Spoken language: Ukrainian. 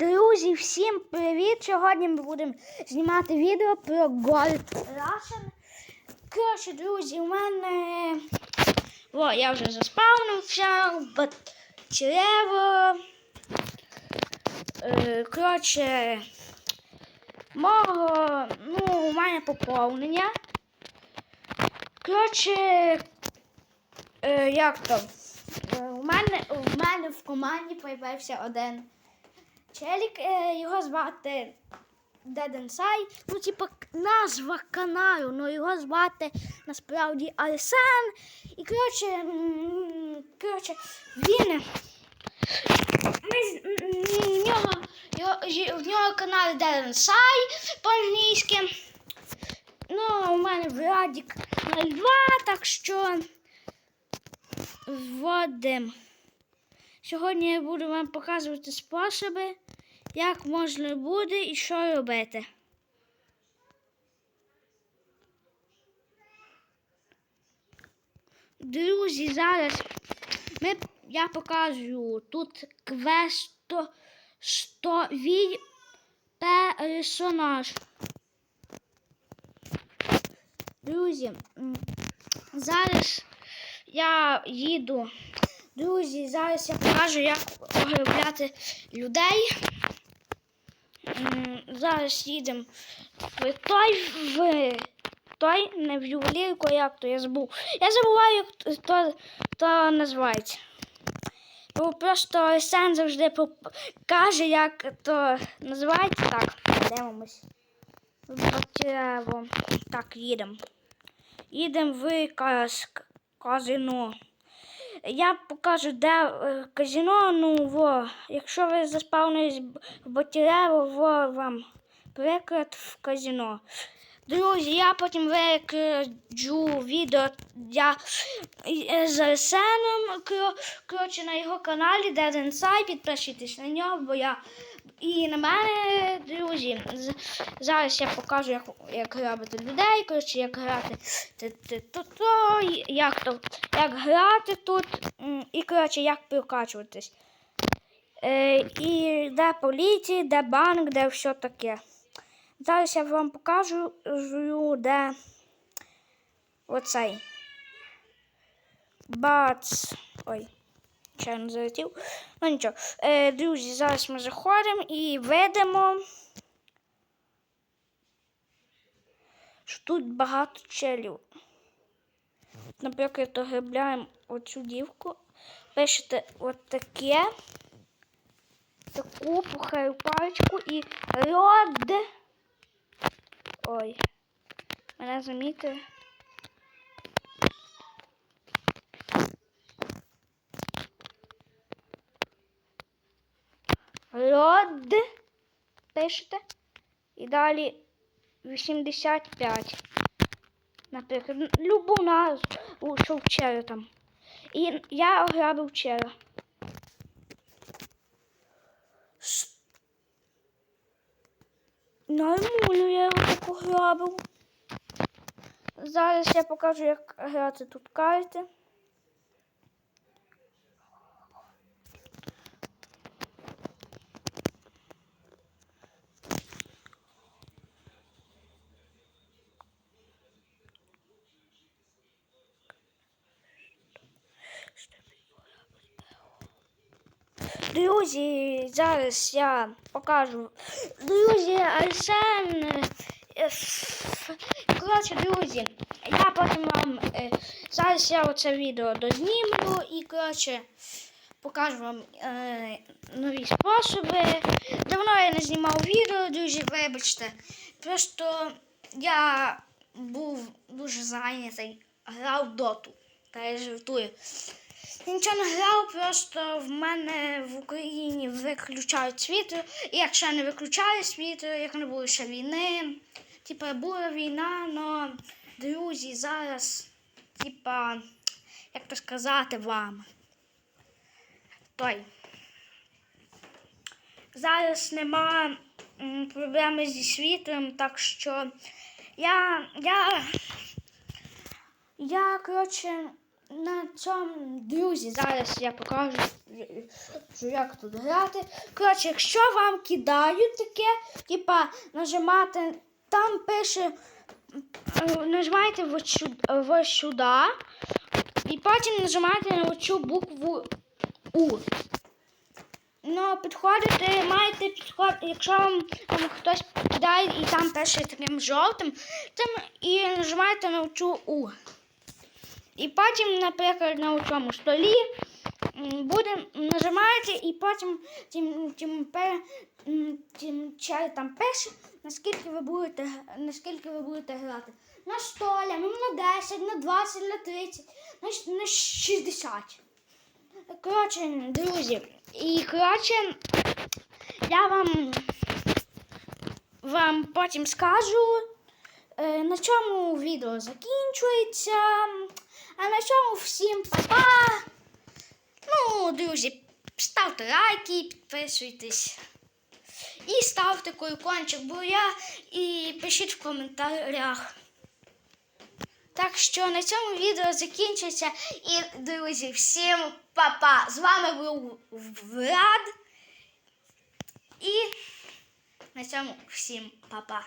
Друзі, всім привіт! Сьогодні ми будемо знімати відео про Gold Russian. Коротше, друзі, у мене. О, я вже заспавнився, батарево. Е, Коротше, мого, ну, у мене поповнення. Коротше, е, як то? Е, У мене, у мене в команді появився один челік, е, його звати Inside. Ну, типа назва каналу, ну його звати насправді Арсен. І коротше, коротше, він. В нього, в нього канал Inside по-англійськи. Ну, у мене Владік 02, так що вводимо. Сьогодні я буду вам показувати способи, як можна буде і що робити. Друзі, зараз ми, я показую тут квесто 100 вій персонаж. Друзі, зараз я їду. Друзі, зараз я покажу, як оглядати людей. Зараз їдемо в той в той, не в ювелірку, як то я забув. Я забуваю, як то, називається. Бо просто Арсен завжди каже, як то називається. Так, дивимось. Так, їдемо. Їдемо в каз- казино. Я покажу, де е, казино. Ну, во, якщо ви заспавнились в Батірево, во вам приклад в казино. Друзі, я потім викладу відео я, е, з Арсеном, коротше, на його каналі Dead Inside, підпишіться на нього, бо я і на мене, друзі, зараз я покажу, як, як робити людей, коротше, як грати ти- ти- то, то, як, то, як грати тут, і коротше, як прокачуватись. Е, і де поліція, де банк, де все таке. Зараз я вам покажу, де оцей. Бац. Ой, чайно залетів. Ну нічого. Е, друзі, зараз ми заходимо і видимо, що тут багато челів. Наприклад, огребляємо оцю дівку, пишете от таке, таку пухаю паличку і род. Ой, мене замітили. Род пишете. І далі 85. Наприклад, любу назву, що вчора там. І я ограбив вчора. Нормально я його так ограбив. Зараз я покажу, як грати тут карти. Друзі, зараз я покажу. Друзі, Арсен. е, Коротше, друзі, я потім вам е, зараз я оце відео дознімлю і коротше покажу вам е, нові способи. Давно я не знімав відео, друзі, вибачте. Просто я був дуже зайнятий, грав доту. Та я жартую. Нічого не грав, просто в мене в Україні виключають світло. І якщо не виключають світло, як не було ще війни, типа була війна, но друзі, зараз, типа, як то сказати вам. Той. Зараз нема проблеми зі світлом, так що я. я я, коротше, на цьому друзі, зараз я покажу що як тут грати. Коротше, якщо вам кидають таке, типа нажимати, там пише, е, нажимаєте сюди, і потім нажимаєте на цю букву У. Ну, підходите, маєте підход, якщо вам там хтось кидає і там пише таким жовтим, тим і нажимаєте на цю У. І потім, наприклад, на цьому столі буде нажимаєте, і потім тим, тим, пе- тим чай там пише, наскільки ви будете, наскільки ви будете грати. На 100, ля, ну, на 10, на 20, на 30, на, на 60. Коротше, друзі, і коротше, я вам, вам потім скажу, е, на чому відео закінчується. А на цьому всім па-па. Ну, друзі, ставте лайки, підписуйтесь. І ставте колокольчик, бо я і пишіть в коментарях. Так що на цьому відео закінчується. І, друзі, всім па-па! З вами був Влад. І на цьому всім па-па.